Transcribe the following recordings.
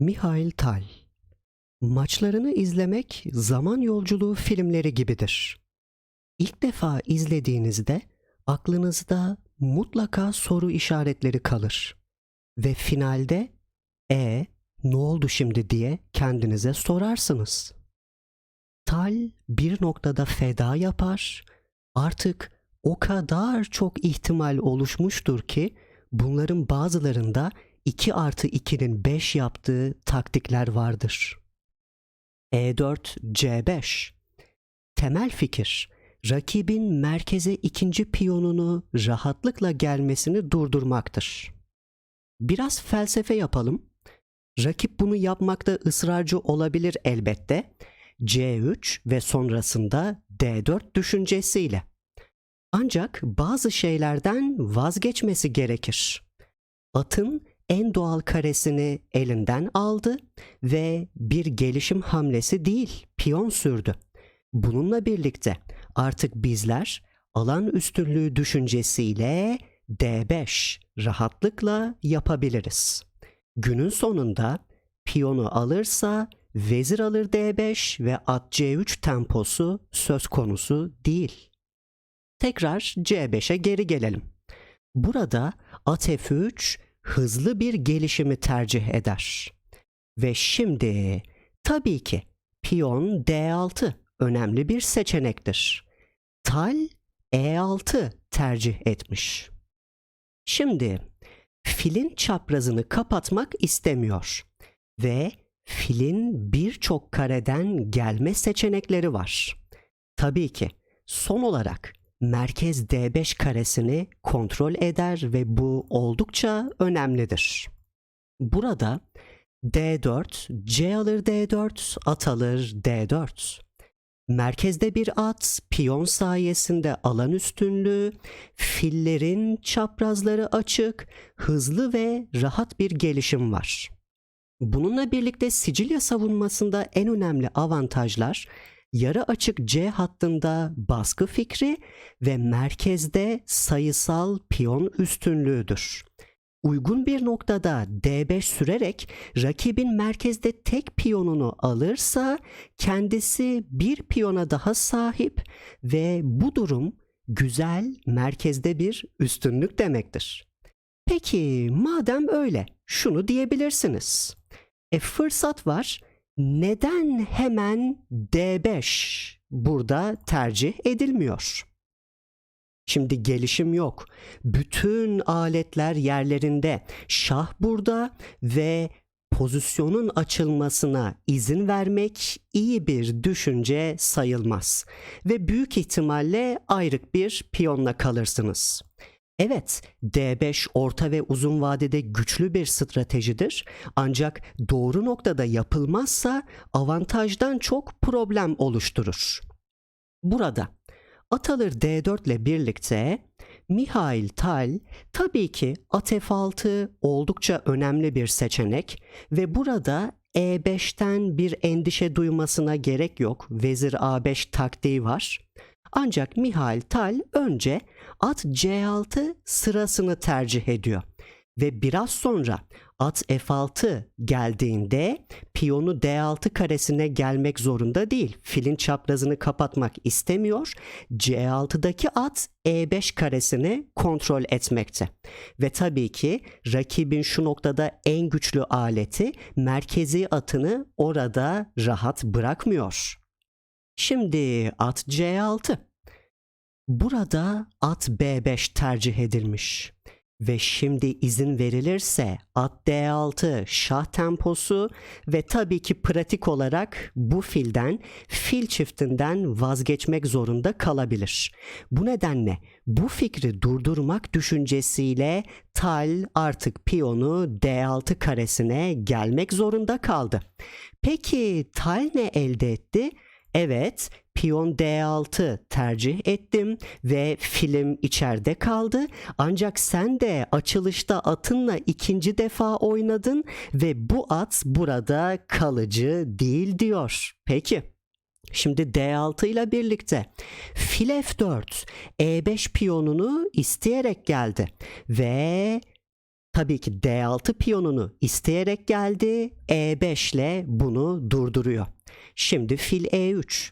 Mihail Tal Maçlarını izlemek zaman yolculuğu filmleri gibidir. İlk defa izlediğinizde aklınızda mutlaka soru işaretleri kalır ve finalde e ne oldu şimdi diye kendinize sorarsınız. Tal bir noktada feda yapar. Artık o kadar çok ihtimal oluşmuştur ki bunların bazılarında 2 artı 2'nin 5 yaptığı taktikler vardır. E4, C5 Temel fikir, rakibin merkeze ikinci piyonunu rahatlıkla gelmesini durdurmaktır. Biraz felsefe yapalım. Rakip bunu yapmakta ısrarcı olabilir elbette. C3 ve sonrasında D4 düşüncesiyle. Ancak bazı şeylerden vazgeçmesi gerekir. Atın en doğal karesini elinden aldı ve bir gelişim hamlesi değil, piyon sürdü. Bununla birlikte artık bizler alan üstünlüğü düşüncesiyle D5 rahatlıkla yapabiliriz. Günün sonunda piyonu alırsa vezir alır D5 ve at C3 temposu söz konusu değil. Tekrar C5'e geri gelelim. Burada at F3 hızlı bir gelişimi tercih eder. Ve şimdi tabii ki piyon D6 önemli bir seçenektir. Tal E6 tercih etmiş. Şimdi filin çaprazını kapatmak istemiyor ve filin birçok kareden gelme seçenekleri var. Tabii ki son olarak merkez D5 karesini kontrol eder ve bu oldukça önemlidir. Burada D4, C alır D4, at alır D4. Merkezde bir at, piyon sayesinde alan üstünlüğü, fillerin çaprazları açık, hızlı ve rahat bir gelişim var. Bununla birlikte Sicilya savunmasında en önemli avantajlar yarı açık C hattında baskı fikri ve merkezde sayısal piyon üstünlüğüdür. Uygun bir noktada D5 sürerek rakibin merkezde tek piyonunu alırsa kendisi bir piyona daha sahip ve bu durum güzel merkezde bir üstünlük demektir. Peki madem öyle şunu diyebilirsiniz. E fırsat var neden hemen D5 burada tercih edilmiyor? Şimdi gelişim yok. Bütün aletler yerlerinde. Şah burada ve pozisyonun açılmasına izin vermek iyi bir düşünce sayılmaz ve büyük ihtimalle ayrık bir piyonla kalırsınız. Evet, D5 orta ve uzun vadede güçlü bir stratejidir. Ancak doğru noktada yapılmazsa avantajdan çok problem oluşturur. Burada at alır D4 ile birlikte Mihail Tal tabii ki at F6 oldukça önemli bir seçenek ve burada E5'ten bir endişe duymasına gerek yok. Vezir A5 taktiği var. Ancak Mihail Tal önce at C6 sırasını tercih ediyor. Ve biraz sonra at F6 geldiğinde piyonu D6 karesine gelmek zorunda değil. Filin çaprazını kapatmak istemiyor. C6'daki at E5 karesini kontrol etmekte. Ve tabii ki rakibin şu noktada en güçlü aleti merkezi atını orada rahat bırakmıyor. Şimdi at C6. Burada at B5 tercih edilmiş. Ve şimdi izin verilirse at D6 şah temposu ve tabii ki pratik olarak bu filden fil çiftinden vazgeçmek zorunda kalabilir. Bu nedenle bu fikri durdurmak düşüncesiyle Tal artık piyonu D6 karesine gelmek zorunda kaldı. Peki Tal ne elde etti? Evet, piyon D6 tercih ettim ve film içeride kaldı. Ancak sen de açılışta atınla ikinci defa oynadın ve bu at burada kalıcı değil diyor. Peki. Şimdi D6 ile birlikte fil F4 E5 piyonunu isteyerek geldi ve Tabii ki D6 piyonunu isteyerek geldi. E5 ile bunu durduruyor. Şimdi fil E3.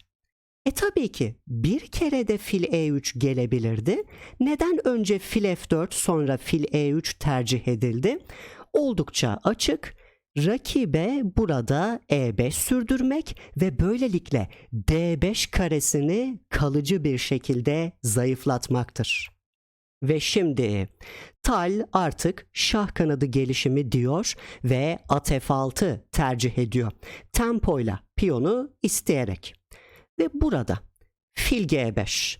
E tabii ki bir kere de fil E3 gelebilirdi. Neden önce fil F4 sonra fil E3 tercih edildi? Oldukça açık. Rakibe burada E5 sürdürmek ve böylelikle D5 karesini kalıcı bir şekilde zayıflatmaktır. Ve şimdi Tal artık şah kanadı gelişimi diyor ve at F6 tercih ediyor. Tempoyla piyonu isteyerek. Ve burada fil G5.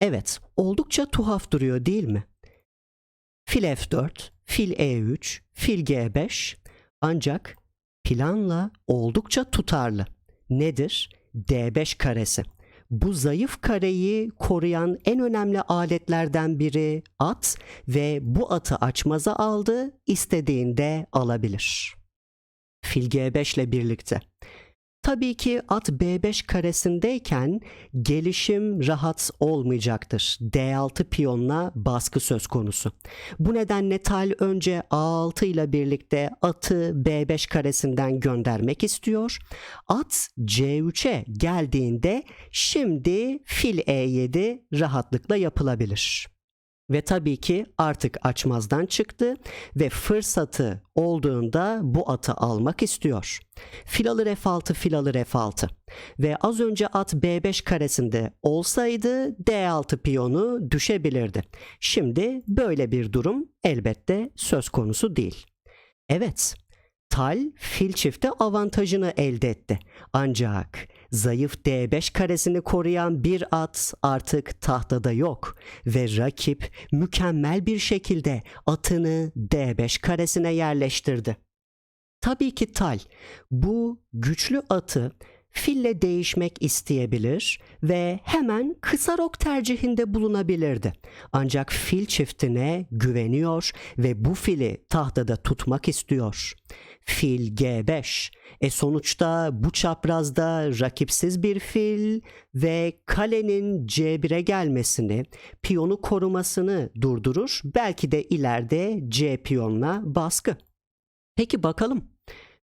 Evet oldukça tuhaf duruyor değil mi? Fil F4, fil E3, fil G5 ancak planla oldukça tutarlı. Nedir? D5 karesi. Bu zayıf kareyi koruyan en önemli aletlerden biri at ve bu atı açmaza aldı, istediğinde alabilir. Fil G5 ile birlikte. Tabii ki at B5 karesindeyken gelişim rahat olmayacaktır. D6 piyonla baskı söz konusu. Bu nedenle Tal önce A6 ile birlikte atı B5 karesinden göndermek istiyor. At C3'e geldiğinde şimdi fil E7 rahatlıkla yapılabilir. Ve tabii ki artık açmazdan çıktı ve fırsatı olduğunda bu atı almak istiyor. Fil alır F6, fil alır F6. Ve az önce at B5 karesinde olsaydı D6 piyonu düşebilirdi. Şimdi böyle bir durum elbette söz konusu değil. Evet, Tal fil çifte avantajını elde etti. Ancak zayıf D5 karesini koruyan bir at artık tahtada yok ve rakip mükemmel bir şekilde atını D5 karesine yerleştirdi. Tabii ki Tal bu güçlü atı fille değişmek isteyebilir ve hemen kısa rok tercihinde bulunabilirdi. Ancak fil çiftine güveniyor ve bu fili tahtada tutmak istiyor. Fil G5. E sonuçta bu çaprazda rakipsiz bir fil ve kalenin C1'e gelmesini, piyonu korumasını durdurur. Belki de ileride C piyonuna baskı. Peki bakalım.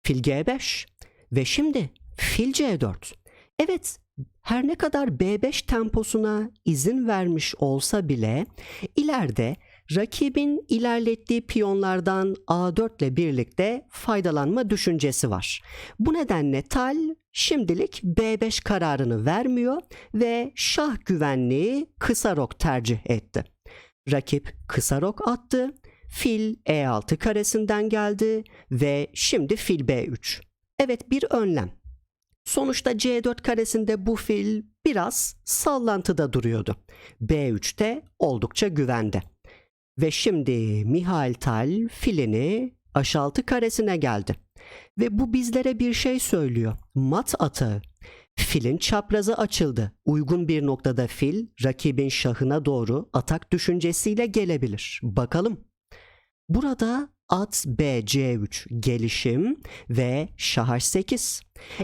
Fil G5 ve şimdi fil C4. Evet her ne kadar B5 temposuna izin vermiş olsa bile ileride rakibin ilerlettiği piyonlardan A4 ile birlikte faydalanma düşüncesi var. Bu nedenle Tal şimdilik B5 kararını vermiyor ve şah güvenliği kısa rok tercih etti. Rakip kısa rok attı, fil E6 karesinden geldi ve şimdi fil B3. Evet bir önlem. Sonuçta C4 karesinde bu fil biraz sallantıda duruyordu. B3'te oldukça güvende. Ve şimdi Mihail Tal filini H6 karesine geldi. Ve bu bizlere bir şey söylüyor. Mat atağı. Filin çaprazı açıldı. Uygun bir noktada fil rakibin şahına doğru atak düşüncesiyle gelebilir. Bakalım. Burada at B C3 gelişim ve şah H8.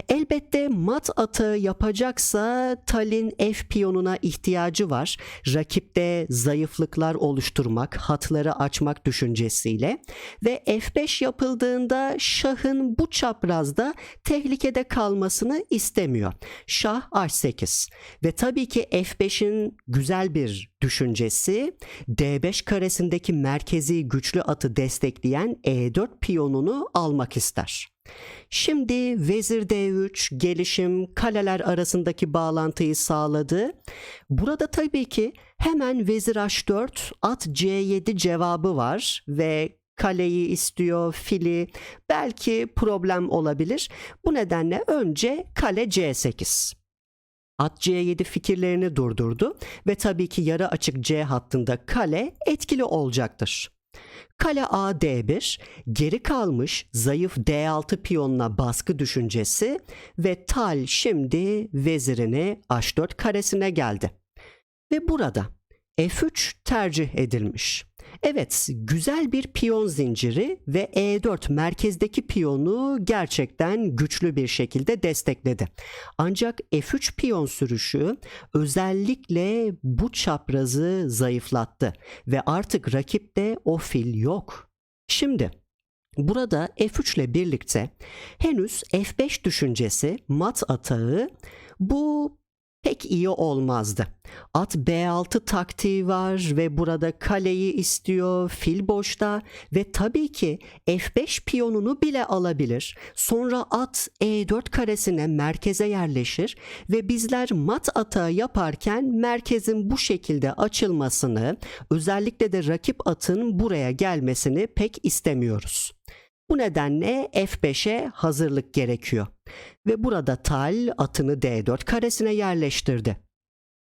Elbette mat atı yapacaksa Tal'in F piyonuna ihtiyacı var. Rakipte zayıflıklar oluşturmak, hatları açmak düşüncesiyle ve F5 yapıldığında şahın bu çaprazda tehlikede kalmasını istemiyor. Şah H8 ve tabii ki F5'in güzel bir düşüncesi D5 karesindeki merkezi güçlü atı destekleyen E4 piyonunu almak ister. Şimdi vezir D3 gelişim kaleler arasındaki bağlantıyı sağladı. Burada tabii ki hemen vezir H4 at C7 cevabı var ve kaleyi istiyor, fili belki problem olabilir. Bu nedenle önce kale C8. At C7 fikirlerini durdurdu ve tabii ki yarı açık C hattında kale etkili olacaktır. Kale A D1, geri kalmış zayıf D6 piyonuna baskı düşüncesi ve Tal şimdi vezirini H4 karesine geldi. Ve burada F3 tercih edilmiş. Evet, güzel bir piyon zinciri ve E4 merkezdeki piyonu gerçekten güçlü bir şekilde destekledi. Ancak F3 piyon sürüşü özellikle bu çaprazı zayıflattı ve artık rakipte o fil yok. Şimdi burada F3 ile birlikte henüz F5 düşüncesi mat atağı bu pek iyi olmazdı. At B6 taktiği var ve burada kaleyi istiyor, fil boşta ve tabii ki F5 piyonunu bile alabilir. Sonra at E4 karesine merkeze yerleşir ve bizler mat atağı yaparken merkezin bu şekilde açılmasını, özellikle de rakip atın buraya gelmesini pek istemiyoruz. Bu nedenle F5'e hazırlık gerekiyor. Ve burada Tal atını D4 karesine yerleştirdi.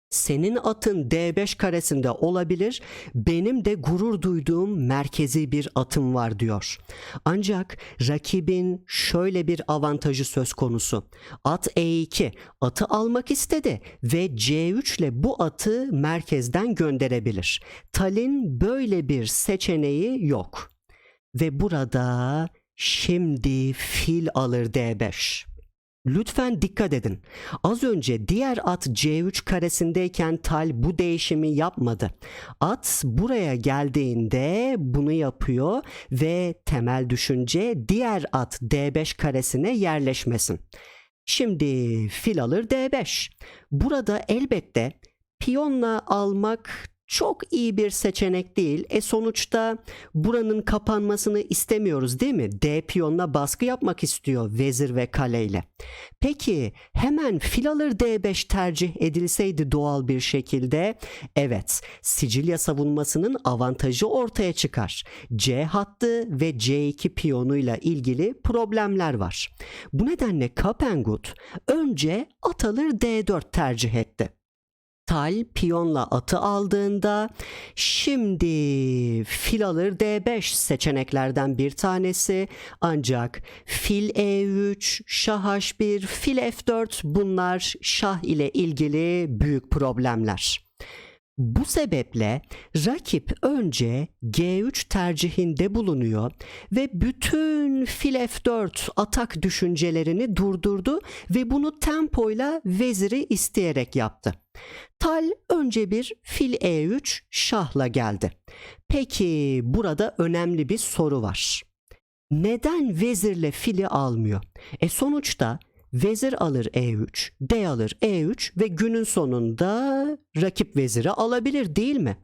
Senin atın D5 karesinde olabilir, benim de gurur duyduğum merkezi bir atım var diyor. Ancak rakibin şöyle bir avantajı söz konusu. At E2 atı almak istedi ve C3 ile bu atı merkezden gönderebilir. Tal'in böyle bir seçeneği yok. Ve burada şimdi fil alır D5. Lütfen dikkat edin. Az önce diğer at C3 karesindeyken Tal bu değişimi yapmadı. At buraya geldiğinde bunu yapıyor ve temel düşünce diğer at D5 karesine yerleşmesin. Şimdi fil alır D5. Burada elbette piyonla almak çok iyi bir seçenek değil. E sonuçta buranın kapanmasını istemiyoruz değil mi? D piyonla baskı yapmak istiyor vezir ve kaleyle. Peki hemen fil alır D5 tercih edilseydi doğal bir şekilde evet Sicilya savunmasının avantajı ortaya çıkar. C hattı ve C2 piyonuyla ilgili problemler var. Bu nedenle Kapengut önce at alır D4 tercih etti. Tal piyonla atı aldığında şimdi fil alır D5 seçeneklerden bir tanesi ancak fil E3, şah H1, fil F4 bunlar şah ile ilgili büyük problemler. Bu sebeple rakip önce G3 tercihinde bulunuyor ve bütün fil F4 atak düşüncelerini durdurdu ve bunu tempoyla veziri isteyerek yaptı. Tal önce bir fil E3 şahla geldi. Peki burada önemli bir soru var. Neden vezirle fili almıyor? E sonuçta vezir alır E3, D alır E3 ve günün sonunda rakip veziri alabilir değil mi?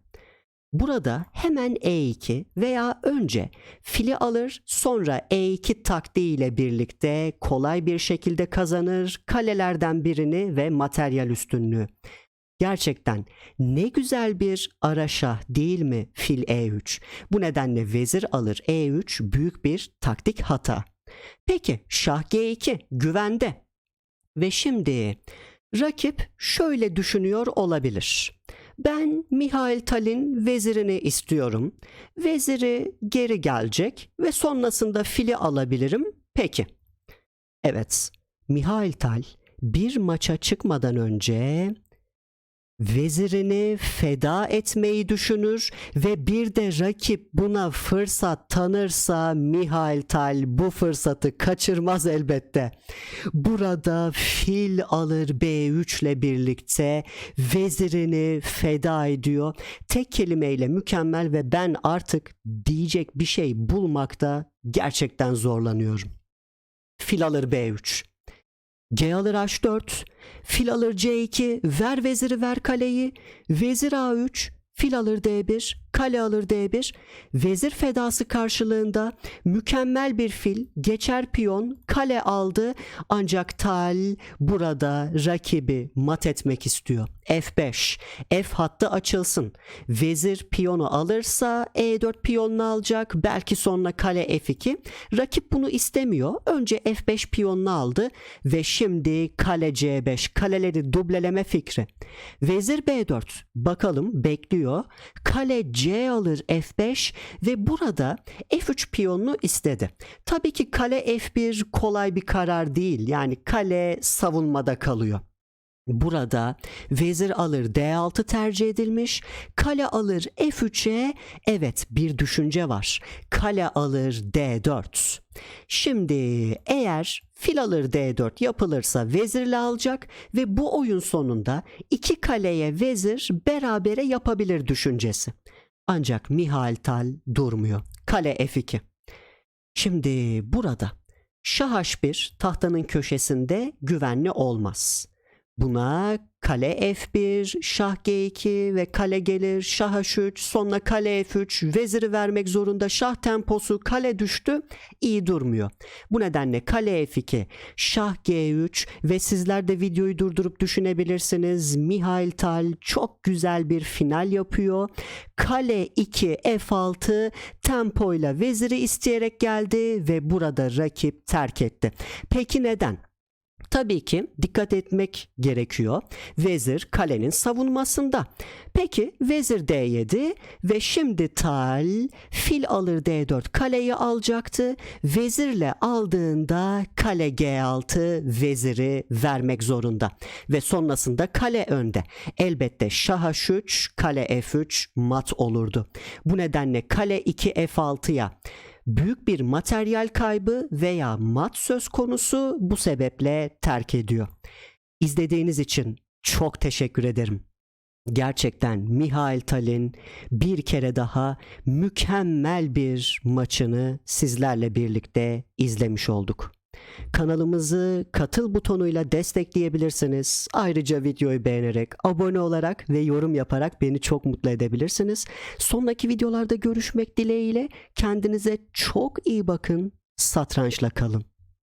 Burada hemen E2 veya önce fili alır sonra E2 taktiğiyle birlikte kolay bir şekilde kazanır kalelerden birini ve materyal üstünlüğü. Gerçekten ne güzel bir ara şah değil mi fil E3? Bu nedenle vezir alır E3 büyük bir taktik hata. Peki şah G2 güvende. Ve şimdi rakip şöyle düşünüyor olabilir. Ben Mihail Tal'in vezirini istiyorum. Veziri geri gelecek ve sonrasında fili alabilirim. Peki. Evet, Mihail Tal bir maça çıkmadan önce vezirini feda etmeyi düşünür ve bir de rakip buna fırsat tanırsa Mihail Tal bu fırsatı kaçırmaz elbette. Burada fil alır B3 ile birlikte vezirini feda ediyor. Tek kelimeyle mükemmel ve ben artık diyecek bir şey bulmakta gerçekten zorlanıyorum. Fil alır B3. G alır H4, fil alır C2, ver veziri ver kaleyi, vezir A3, fil alır D1, kale alır D1, vezir fedası karşılığında mükemmel bir fil, geçer piyon, kale aldı ancak Tal burada rakibi mat etmek istiyor. F5, F hattı açılsın. Vezir piyonu alırsa E4 piyonunu alacak, belki sonra kale F2. Rakip bunu istemiyor. Önce F5 piyonunu aldı ve şimdi kale C5, kaleleri dubleleme fikri. Vezir B4, bakalım bekliyor. Kale C alır F5 ve burada F3 piyonunu istedi. Tabii ki kale F1 kolay bir karar değil. Yani kale savunmada kalıyor. Burada vezir alır D6 tercih edilmiş. Kale alır F3'e evet bir düşünce var. Kale alır D4. Şimdi eğer fil alır D4 yapılırsa vezirle alacak ve bu oyun sonunda iki kaleye vezir berabere yapabilir düşüncesi. Ancak Mihail Tal durmuyor. Kale F2. Şimdi burada şah h1 tahtanın köşesinde güvenli olmaz. Buna kale f1, şah g2 ve kale gelir, şah h3, sonra kale f3, veziri vermek zorunda, şah temposu, kale düştü, iyi durmuyor. Bu nedenle kale f2, şah g3 ve sizler de videoyu durdurup düşünebilirsiniz. Mihail Tal çok güzel bir final yapıyor. Kale 2 f6 tempoyla veziri isteyerek geldi ve burada rakip terk etti. Peki neden? Tabii ki dikkat etmek gerekiyor. Vezir kalenin savunmasında. Peki vezir D7 ve şimdi tal fil alır D4 kaleyi alacaktı. Vezirle aldığında kale G6 veziri vermek zorunda. Ve sonrasında kale önde. Elbette şah H3 kale F3 mat olurdu. Bu nedenle kale 2 F6'ya büyük bir materyal kaybı veya mat söz konusu bu sebeple terk ediyor. İzlediğiniz için çok teşekkür ederim. Gerçekten Mihail Tal'in bir kere daha mükemmel bir maçını sizlerle birlikte izlemiş olduk. Kanalımızı katıl butonuyla destekleyebilirsiniz. Ayrıca videoyu beğenerek, abone olarak ve yorum yaparak beni çok mutlu edebilirsiniz. Sonraki videolarda görüşmek dileğiyle kendinize çok iyi bakın. Satrançla kalın.